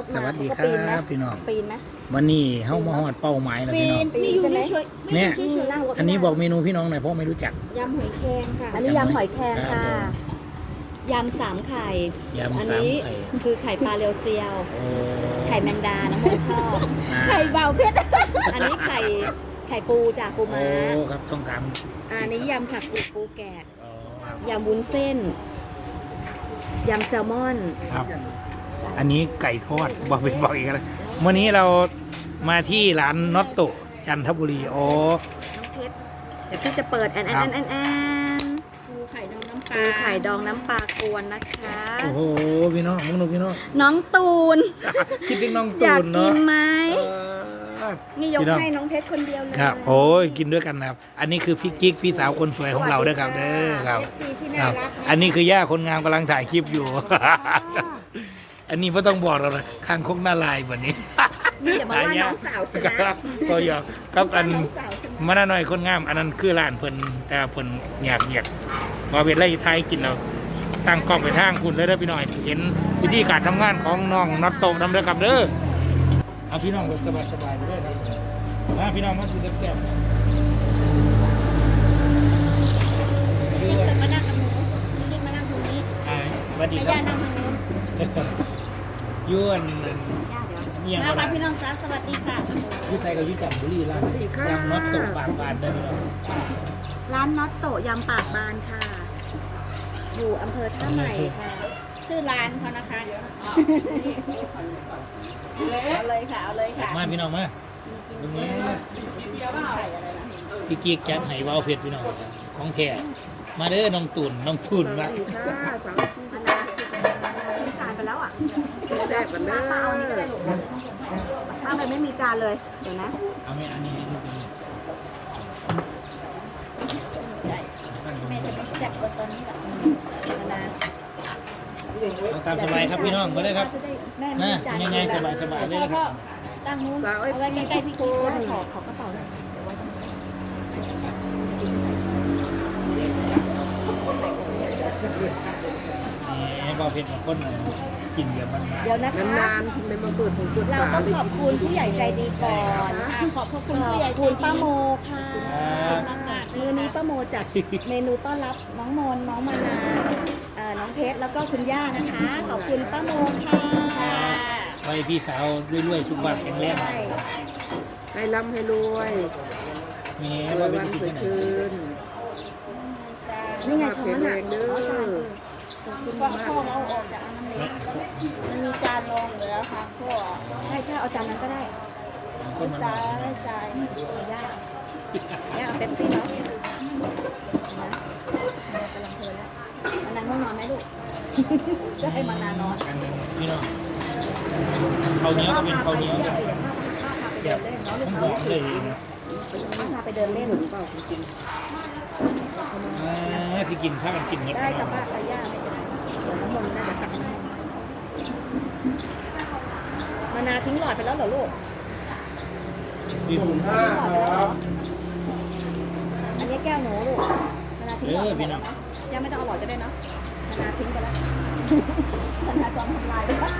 รถสมาวัสดีเขาคปีนไหมรับพี่น้องปีนไหมวันนี้เฮามาฮอดเป้าหมายแล้วปีพี่น้องนปีนใช่ไหมเนี่ยเฉยๆนั่งรถอันนี้บอกเมนูพี่น้องหน่อยเพราะไม่รู้จักยำหอยแครงค่ะ อันนี้ยำหอยแครงครัค่ะบยำสามไข่ยำอัสามนี้ไข่คือไข่ปลาเรียวเซียวโอ้ไข่แมงดาน้องมนต์ชอบอ่าไข่เบาเพชรอันนี้ไข่ไข่ปูจากปูโอ้ม้าครับต้องถามอันนี้ยำผักกูดปูแกะอ๋อครับยำวุ้นเส้นยำแซลมอนครับ อันนี้ไก่ทอดบอกเป็นบอกอีกแล้ววันนี้เรามาที่ร้านน็อตโตจันทบุรีโอ้น้องเพชรเดี๋ยวพี่จะเปิดแอนแอนแอนแอนแอนปูไข่ดองน้ำปปูลาไข่ดองน้ำปลากวนนะคะ โอ้โหพี่น้องมึงดูพี่น้องน้องตูนคิดถึงน้องอตูยากนกิเนาะนไหมเออนี่ยกพี่น้องให้น้องเพชรคนเดียวเลยครับโอ้ยกินด้วยกันนะครับ อันนี้คือพี่กิ๊กพี่สาวคนสวยของเราด้วยครับเด้อครับเอฟซีที่คน่ารับรักอันนี้คือย่าคนงามกำลังถ่ายคลิปอยู่ อันนี้ไม่ต้องบอกเราเลยข้างคกหน้าลายแบบนี้นี่อย่ามาว่าน้องสาวฉันนะ ก็อยากครับอันน้องสาวฉันนะมาหน้าหน่อยคนงาม อันนั้นคือร้านเพิ่นแต่เพิ่นอยากอยากมาเป็นไรไทยกินเราตั้งกล้องไปทางคุณเลยเด้อพี่น้อย เห็นวิธีการทำงานของน้องน็อตโตนำเด้อครับเด้อเอาพี่น้องแบบสบายๆไปเลยครับมาพี่น้องมาดูแก้มเรียกมานั่งกับหนูเรียกมานั่งตรงนี้อ่าสวัสดีให้ครัย่าบนั่งทางนู้น ยวนย่าเดี๋ยวเมียงนะอะไรคะพี่น้องจ้าสวัสดีค่ะพี่ไทยกับพี่จันทบุรีร้านยำน็อตโตปากบานได้ไหมครับร้านน็อตโตะยำปากบานค่ะ อยู่อำเภอท่าใหม่ค่ะ ชื่อร้านเขานะคะเอาเลยค่ะเอาเลยค่ะมาพี่น้องมาตรงนี้ไข่อะไรนะพี่กิ๊กแก๊สไหวาวเพชรพี่น้องของแท้มาเด้อน้องตุ่นน้องตุ่นมาค่ะสาวชีพนาชิ้นจานไปแล้วอะ แซ่บกันเด้ป้าเอานี่ก็ได้อลูกป้าไปไม่มีจานเลย เดี๋ยวนะเอาไหมอันนี้ให้ลูกนี้ใช่แม่จะไม่แซ่บกว่าตอนนี้หรอกนานเอาตามสบายครับพี่น้องมาเลยครับจะได้แม่ไม่นะมีจานยังไงสบายสบายๆเลยพ่อนะคพ่อรับตั้งนู้นเอาไว้ใกล้ๆพี่กิ๊กขอขอกระเป๋าหน่อยเดี๋ยวไว้ตรงนี้นี่วาวเพชรของคน กินเยอะมาก เดี๋ยวนะคะ นานๆเลยมาเปิดถุงจุดเราฝาต้องเลยขอบคุณผู้ใหญ่ใจดีก่อนอ่าขอบพระขคุณผู้ใหญ่อบใจคุณดีป้าโมค่ะมากๆเลมืยอนี้ค่ะป้าโมจัดเมนูต้อนรับน้องมนน้องมานาเอ่อน้องเพชรแล้วก็คุณย่านะคะ ขอบคุณป้าโมค่ะไว้พี่สาวรวยๆสุขภาพแข็งแรงใช่ให้ร่ำให้รวยนี่รวว่ายเป็นวันที่สวยไหน คืน นี่ไงช้อนอะเด้ออ๋อจา นพ่อพ่อเราออกจากอันนั้นเลยมันมีจานรองอยู่แล้วค่ะพ่อใช่ใช่เอาจานนั้นก็ได้ก็นจานได้จานเอาย่าย่าเอาเต็มที่เนาะนะม่กำลังเพลินแล้วมานานง่วงนอนไหมลูกจะให้มานานนอนนี่เน้องข้าเนี้ยก็เป็นเขาเนี้ยแบบพาไปเดี๋ยวพาไปเดินเล่นเนาะลูกหอเขามๆเลยนะพ่อพาไปเดินเล่น อ่าที่กินข้าวกันกินหมดได้กับป้ากับย่าไม่เป็นไรเดี๋ยวน้ำมนต์น่าจะตักให้มานาทิ้งหลอดไปแล้วเหรอลูกพี่คุณทิ้งหลอดไปแล้วเหรออันนี้แก้วหนูลูกมานาทิ้งหลอดเอไปอพี่แล้น้วองย่าไม่ต้องเอาหลอดก็ได้เนาะมานาทิ้งไปแล้วมานาจอมทำลายไปปะ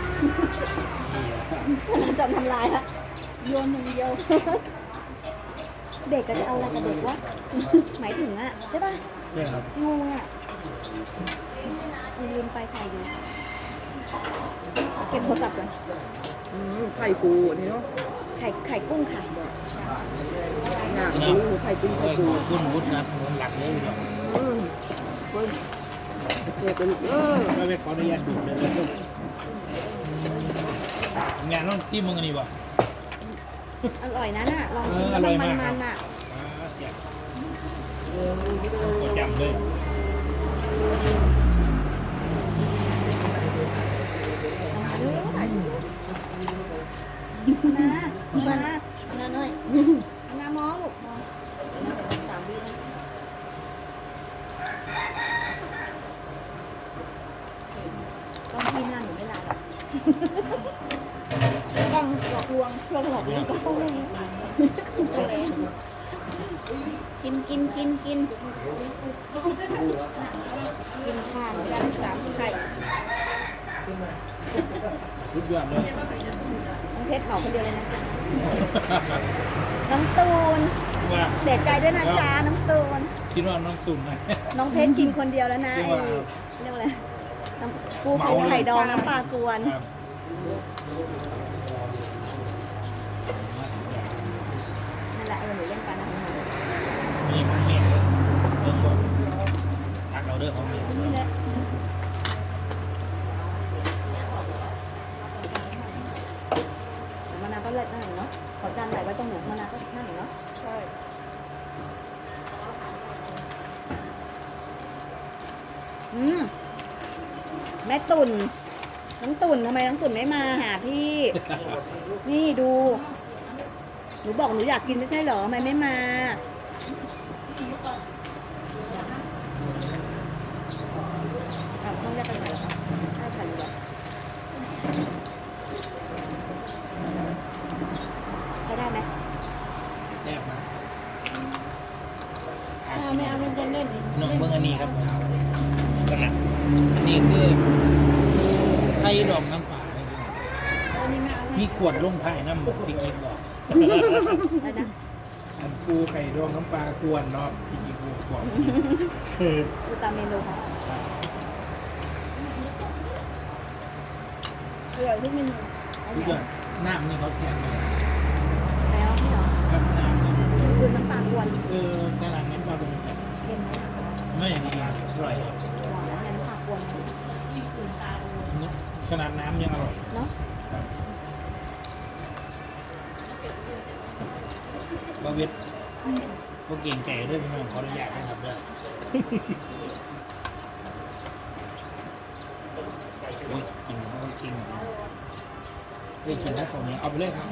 มานาจอมทำลายละโยนอย่างเดียว เด็กก็จะเอาอะไรกับเด็กวะ หมายถึงอะใช่ป่ะใช่ครับงงอะลืมไปใครอยู่เก็บโทรศัพท์ก่อนอืมไข่ปูนี่เนาะไข่ไข่กุ้งค่ะอยากปูไข่กุ้งเฮ้ไข่ยปูคุณวุฒินะถนนหลักเลยพี่น้องอืมเฮ้ยเจ็บเป็นเออไม่ไปขออนุญาตดูดเลยนะลูกงานน้องที่มึงอันนี้บ่ อร่อยนะน่ะลองชิมเออแล้วอร่มัอยนมากมันๆน่ะอ่าเสียประจำเลยนะนะอันนั้นหน่อย นะมองลูกมองสามวินะต้องพี่หน้าหนูไม่ลาหรอกต้องห ลอกลวงเพื่อหลอกลวงก็ต้องเลยกินกินกินกินกินข้าวยำสามไข่สุดยอดเลยน้องเพชรเหมาคนเดียวเลยนะจ๊ะน้องตูนเสียใจด้วยนะจ๊ะน้องตูนคิดว่าน้องตุ่นนะน้องเพชรกินคนเดียวแล้วนะอีกไอ้ว่าเรียกว่าอะไรน้ำปูข่มาเลยไข่ดองน้ำปลากวน ครับ นั่นแหละ เออหนูเล่นกันนะมีมันเมียเรื่องก่อนทักเราเด้อของเมียนี่แหละมะนาวก็เลิศนั่นเนาะขอจานใหญ่ไว้ตรงหนูมะนาวก็นั่นเนาะใช่อืมแม่ตุ่นน้องตุ่นทำไมน้องตุ่นไม่มาหาพี่ นี่ดู นูบอกหนูอยากกินไม่ใช่เหรอทำไมไม่มาอ้าวต้องแยกกันไหนเหรอคะได้ค่ะอยู่แล้วใช้ได้ไหมแนบมาถ้าไม่เอามันจะเล่นน้องเบิ้งอันนี้ครับผมกันนะอันนี้คือไข่ดองน้ำปลาเลยพี่น้องอันนี้ไม่เอามีขวดลงท้ายน้ำบอกพี่กิ๊กบอกได้นะ อันปูไข่ดองน้ำปลากวนเนาะพี่กิ๊กบอกบอกเออดูตามเมนูค่ะเกลือทุกเมนูเอาทุกเนี่อย่างน้ำนี่เขาแทนเลยแล้วพี่เหรอครับน้ำนี่คือน้ำปลากวนเออตลาดน้ำปลาเป็นแบบเค็มไหมอะไม่อย่างนี้อร่อยหวานน้ำปลากวนขนาดน้ำยังอร่อยเนาะครับ บะเวทพวกเก่งไก่ด้วยพี่น้องขออนุญาตนะครับเด้อโอ้ยกินแล้วก็กินแบบนี้เฮ้ยกินแล้วของนี้เอาไปเลยครับ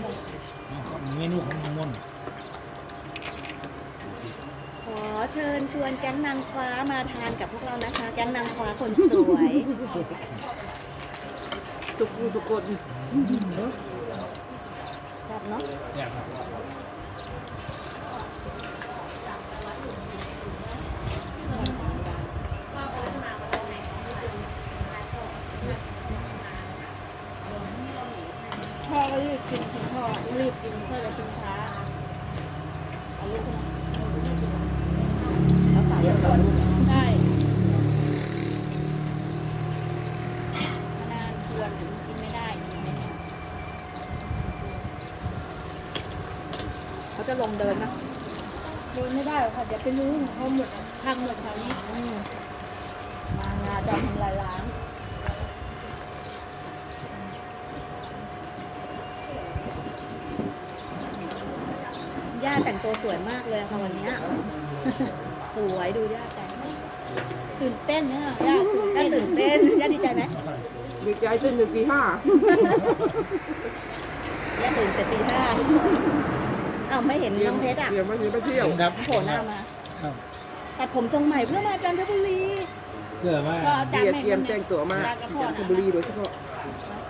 เอาครับเมนูของน้องมนต์ขอเชิญชวนแก๊งนางฟ้ามาทานกับพวกเรานะคะ แก๊งนางฟ้าคนสวยทุกผู้ทุกคนแบบเนาะ อยากครับ พ่อก็รีบกินคุณพ่อรีบกินพ่อจะกินช้า เอาลูกนะแล้วฝาก เรียก ไว้ กั ก่อน น ได้ มานานชวนกินไม่ได้กินไม่ได้ เขาจะลงเดินนะเดินไม่ได้หรอกค่ะ เดี๋ยวไปรู้ของเขาหมดทางหมดแถวนี้อืมมางาจะทำลายล้างย่าแต่งตัวสวยมากเลยค่ะวันเนี้ย สวยดูย่าแต่งตื่นเต้นเนี่ยย่าตื่นย่าเต้นตื่นเต้นย่าดีใจไหมดีใจจนหนึ่งตีห้าย่าตื่นแต่ตีห้าทุกคน อ้าวไม่เห็นน้องเพชรอะเดี๋ยวมาทีไปเที่ยวครับโผล่หน้ามาครับ ตัดผมทรงใหม่เพื่อมาจันทบุรีเพื่อว่าก็เอาจานเตรียมแม่เตรียมคนแจ้เนี่งตัวมาจานกระเพาะจันทบุรีโดยเฉพาะ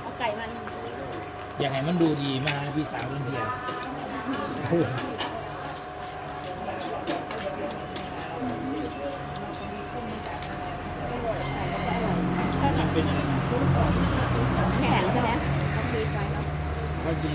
เอาไก่มันอยากให้มันดูดีมาพี่สาวเพื่อนเทียนถ้าทำเป็นอะไรนะแข็งใช่ไหมต้องดีใจเนาะก็จริง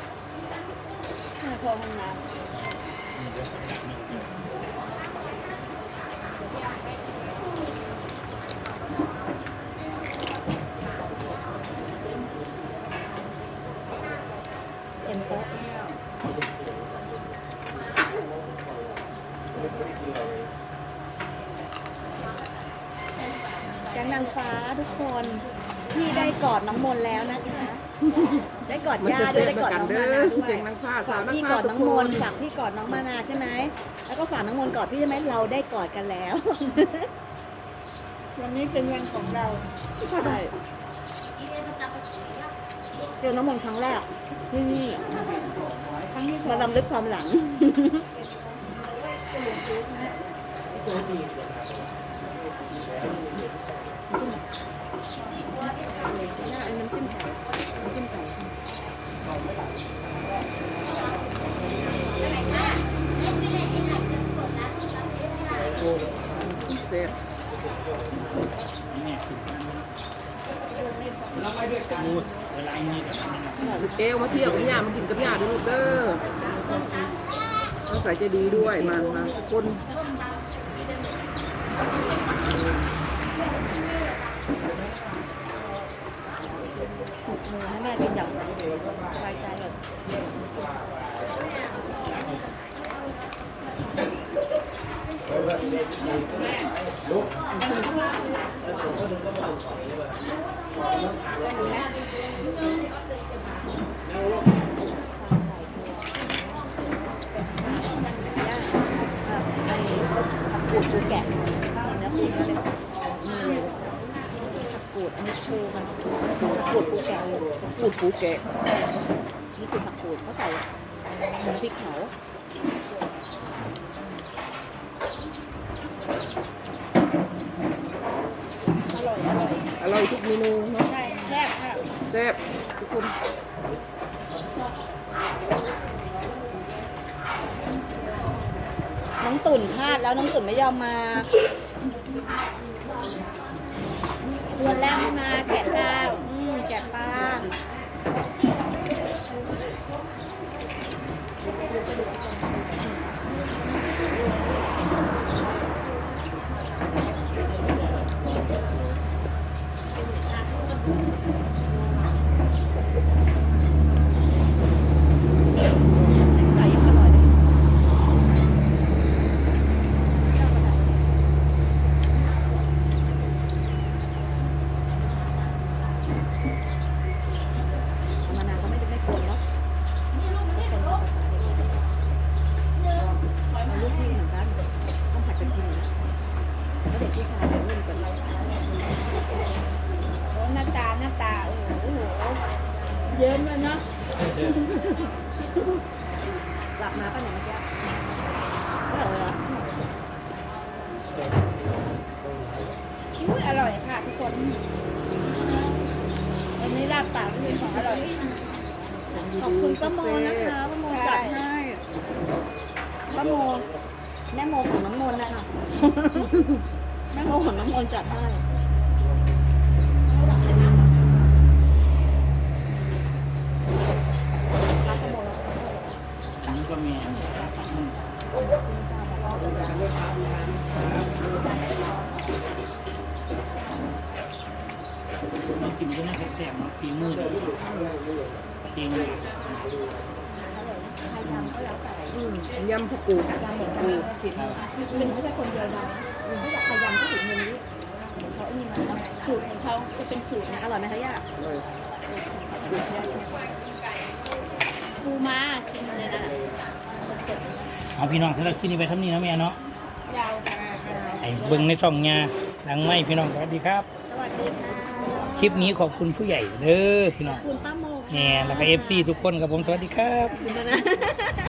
พอห้องน้เต็มโต๊ะแก๊งนางฟ้าทุกคนพี่ได้กอดน้องมนต์แล้วนะคะ ได้กอดมันย่าจะด้เซ็วยตได้เหมือกอดนกันน้องเด้มาอนาด้วยเสียงนางฟ้าสาวนักพี่ฟ้ากอดทุน้กองคมนนต์ฝากพี่กอดน้องมานาใช่ไหมแล้วก็ฝากน้องมนต์กอดพี่ใช่ไหมเราได้กอดกันแล้วำวันนี้เป็นวันของเราใช่เจอน้ำมนต์ครั้งแรกที่นี่ครั้งที่สอมางลำลึกความหลังน่าอันน้ำจิ้มไก่น้ำจิ้มไก่ เซ่บลูกเอวมาเที่ยวกับย่ามากินกับย่าด้วยลูกเด้อต้องใส่ใจดีด้วยมามาทุกคน ถูกมือให้แม่กินอย่างสบายใจเลย ปูดปูแกะเนื้อปูก็เลยนี่ผักกูดอันนี้ปูมันผักกูดปูแกะเลยพูดปูแกะนี่คือผักกูดเขาใส่พริกเผา อร่อยอ ร่อยอร่อยทุกเมนูเนาะใช่แซ่บค่ะแซ่บทุกคนน้องตุ่นพลาดแล้วน้องตุ่นไม่ยอมมาวันแรกไม่มาแกะปลาอืมแกะปลาไก่ยังอร่อยเลยธรรมดาเขาไม่ได้ไม่คนเนาะไม่คนก็เอาลูกพี่เหมือนกันต้องผัดกันกินนะแล้วเด็กผู้ชายเดี๋ยวเล่นกันเรา โอ้หน้าตาหน้าตาโอ้โหโอ้โหเยิ้มเลยเนาะ หลับมาป่ะเนี่ยเมื่อกี้ไม่หลับเลยเหรออุ้ยอร่อยค่ะทุกคน วันนี้ลาบปากเป็นของอร่อย ขอบคุณป้าโมนะคะป้าโมจัดให้ป้าโม แม่โมของน้องมนต์นะคะแม่โมของน้องมนต์จัดให้รักป้าโมแล้ว อันนี้ก็มีมากินก็น่าแซ่บๆเนาะปีมืดจริง ใครทำก็แล้วแต่ อืมยำผักกูด ทำเหมือนกันนะผิดเป็นไม่ใช่คนเดียวนะถ้าอยากพยายามก็ถึงเงินนี้เขาไอ้นี่มาแล้ว สูตรของ เป็นสูตรอร่อยไหมคะย่าอร่อยปูมากินเลยนะเอาพี่น้องสำหรับคลิปนี้ไปทำนี้นะแม่เนาะยาวค่ะไอ้เบิ่งในช่องงาหลังไม่พี่น้องสวัสดีครับ สวัสดีค่ะคลิปนี้ขอบคุณผู้ใหญ่เด้อพี่น้องคุณป้าโมค่ะแง่แล้วก็เอฟซีทุกคนครับผมสวัสดีครับขอบคุณนะ